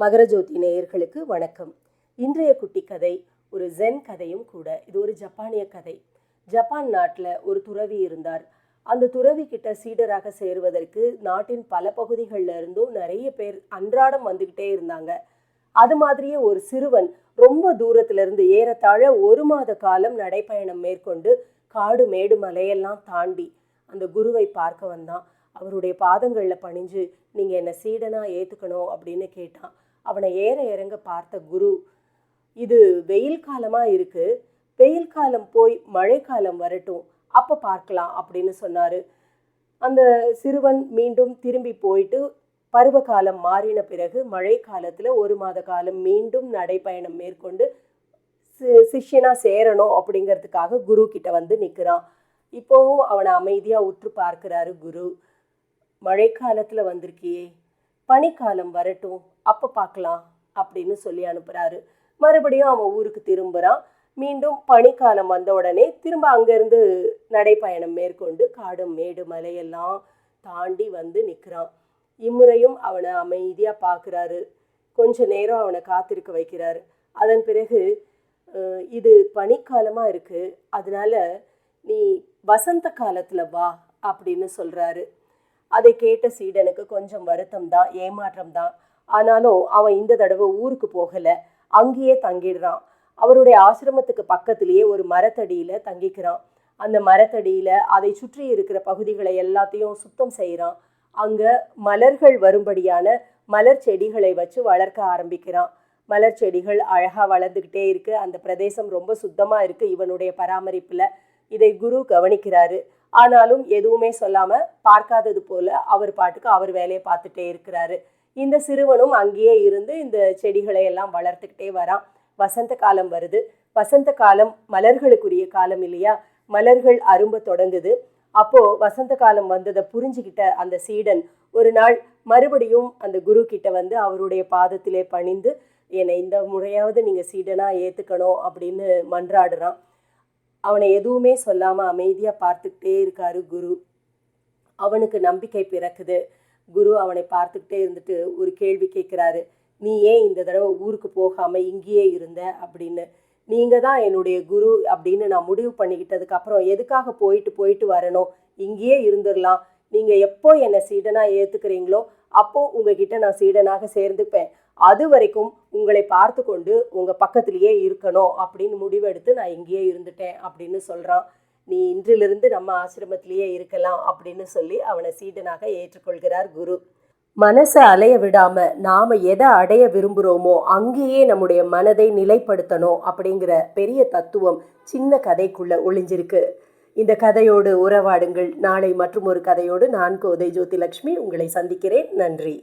மகரஜோதி நேயர்களுக்கு வணக்கம். இன்றைய குட்டி கதை ஒரு ஜென் கதையும் கூட. இது ஒரு ஜப்பானிய கதை. ஜப்பான் நாட்டில் ஒரு துறவி இருந்தார். அந்த துறவி கிட்ட சீடராக சேருவதற்கு நாட்டின் பல பகுதிகளில் இருந்தும் நிறைய பேர் அன்றாடம் வந்துக்கிட்டே இருந்தாங்க. அது மாதிரியே ஒரு சிறுவன் ரொம்ப தூரத்திலிருந்து ஏறத்தாழ ஒரு மாத காலம் நடைப்பயணம் மேற்கொண்டு காடு மேடு மலையெல்லாம் தாண்டி அந்த குருவை பார்க்க வந்தான். அவருடைய பாதங்களில் பணிஞ்சு நீங்கள் என்னை சீடனாக ஏற்றுக்கணும் அப்படின்னு கேட்டான். அவனை ஏற இறங்க பார்த்த குரு இது வெயில் காலமாக இருக்கு. வெயில் காலம் போய் மழைக்காலம் வரட்டும். அப்போ பார்க்கலாம் அப்படின்னு சொன்னார். அந்த சிறுவன் மீண்டும் திரும்பி போயிட்டு பருவகாலம் மாறின பிறகு மழை காலத்தில் ஒரு மாத காலம் மீண்டும் நடைப்பயணம் மேற்கொண்டு சி- சிஷ்யனா சேரணும் அப்படிங்கிறதுக்காக குரு கிட்ட வந்து நிற்கிறான் இப்போவும் அவனை அமைதியாக உற்று பார்க்கிறாரு குரு. மழைக்காலத்தில் வந்திருக்கியே. பனிக்காலம் வரட்டும். அப்போ பார்க்கலாம் அப்படின்னு சொல்லி அனுப்புகிறாரு மறுபடியும் அவன் ஊருக்கு திரும்புகிறான் மீண்டும் பனிக்காலம் வந்த உடனே திரும்ப அங்கேருந்து நடைப்பயணம் மேற்கொண்டு காடு மேடு மலையெல்லாம் தாண்டி வந்து நிற்கிறான் இம்முறையும் அவனை அமைதியாக பார்க்குறாரு கொஞ்ச நேரம் அவனை காத்திருக்க வைக்கிறாரு. அதன் பிறகு இது பனிக்காலமாக இருக்குது அதனால நீ வசந்த காலத்தில் வா அப்படின்னு சொல்கிறாரு அதை கேட்ட சீடனுக்கு கொஞ்சம் வருத்தம் தான் ஏமாற்றம் தான். ஆனாலும் அவன் இந்த தடவை ஊருக்கு போகலை. அங்கேயே தங்கிடுறான். அவருடைய ஆசிரமத்துக்கு பக்கத்திலேயே ஒரு மரத்தடியில் தங்கிக்கிறான். அந்த மரத்தடியில் அதை சுற்றி இருக்கிற பகுதிகளை எல்லாத்தையும் சுத்தம் செய்கிறான் அங்கே மலர்கள் வரும்படியான மலர் செடிகளை வச்சு வளர்க்க ஆரம்பிக்கிறான். மலர் செடிகள் அழகாக வளர்ந்துக்கிட்டே இருக்கு. அந்த பிரதேசம் ரொம்ப சுத்தமாக இருக்கு இவனுடைய பராமரிப்பில். இதை குரு கவனிக்கிறாரு. ஆனாலும் எதுவுமே சொல்லாமல் பார்க்காதது போல அவர் பாட்டுக்கு அவர் வேலையை பார்த்துட்டே இருக்கிறாரு. இந்த சிறுவனும் அங்கேயே இருந்து இந்த செடிகளை எல்லாம் வளர்த்துக்கிட்டே வரான். வசந்த காலம் வருது. வசந்த காலம் மலர்களுக்குரிய காலம் இல்லையா? மலர்கள் அரும்ப தொடங்குது. அப்போ வசந்த காலம் வந்ததை புரிஞ்சுக்கிட்ட அந்த சீடன் ஒரு நாள் மறுபடியும் அந்த குரு கிட்ட வந்து அவருடைய பாதத்திலே பணிந்து என்னை இந்த முறையாவது நீங்க சீடனா ஏத்துக்கணும் அப்படின்னு மன்றாடுறான். அவனை எதுவுமே சொல்லாம அமைதியா பார்த்துக்கிட்டே இருக்காரு குரு. அவனுக்கு நம்பிக்கை பிறக்குது. குரு அவனை பார்த்துக்கிட்டே இருந்துட்டு ஒரு கேள்வி கேட்குறாரு. நீ ஏன் இந்த தடவை ஊருக்கு போகாமல் இங்கேயே இருந்த அப்படின்னு. நீங்கள் தான் என்னுடைய குரு அப்படின்னு நான் முடிவு பண்ணிக்கிட்டதுக்கு அப்புறம் எதுக்காக போயிட்டு போயிட்டு வரணும்? இங்கேயே இருந்துடலாம். நீங்கள் எப்போ என்னை சீடனாக ஏற்றுக்கிறீங்களோ அப்போது உங்ககிட்ட நான் சீடனாக சேர்ந்துப்பேன். அது வரைக்கும் உங்களை பார்த்து கொண்டு உங்கள் பக்கத்துலேயே இருக்கணும் அப்படின்னு முடிவெடுத்து நான் இங்கேயே இருந்துட்டேன் அப்படின்னு சொல்கிறான் நீ இன்றிலிருந்து நம்ம ஆசிரமத்திலேயே இருக்கலாம் அப்படின்னு சொல்லி அவனை சீடனாக ஏற்றுக்கொள்கிறார் குரு. மனசை அலைய விடாம நாம எதை அடைய விரும்புகிறோமோ அங்கேயே நம்முடைய மனதை நிலைப்படுத்தணும் அப்படிங்கிற பெரிய தத்துவம் சின்ன கதைக்குள்ள ஒளிஞ்சிருக்கு. இந்த கதையோடு உறவாடுங்கள். நாளை மற்றும் ஒரு கதையோடு. நான் கோதை ஜோதிலட்சுமி. உங்களை சந்திக்கிறேன். நன்றி.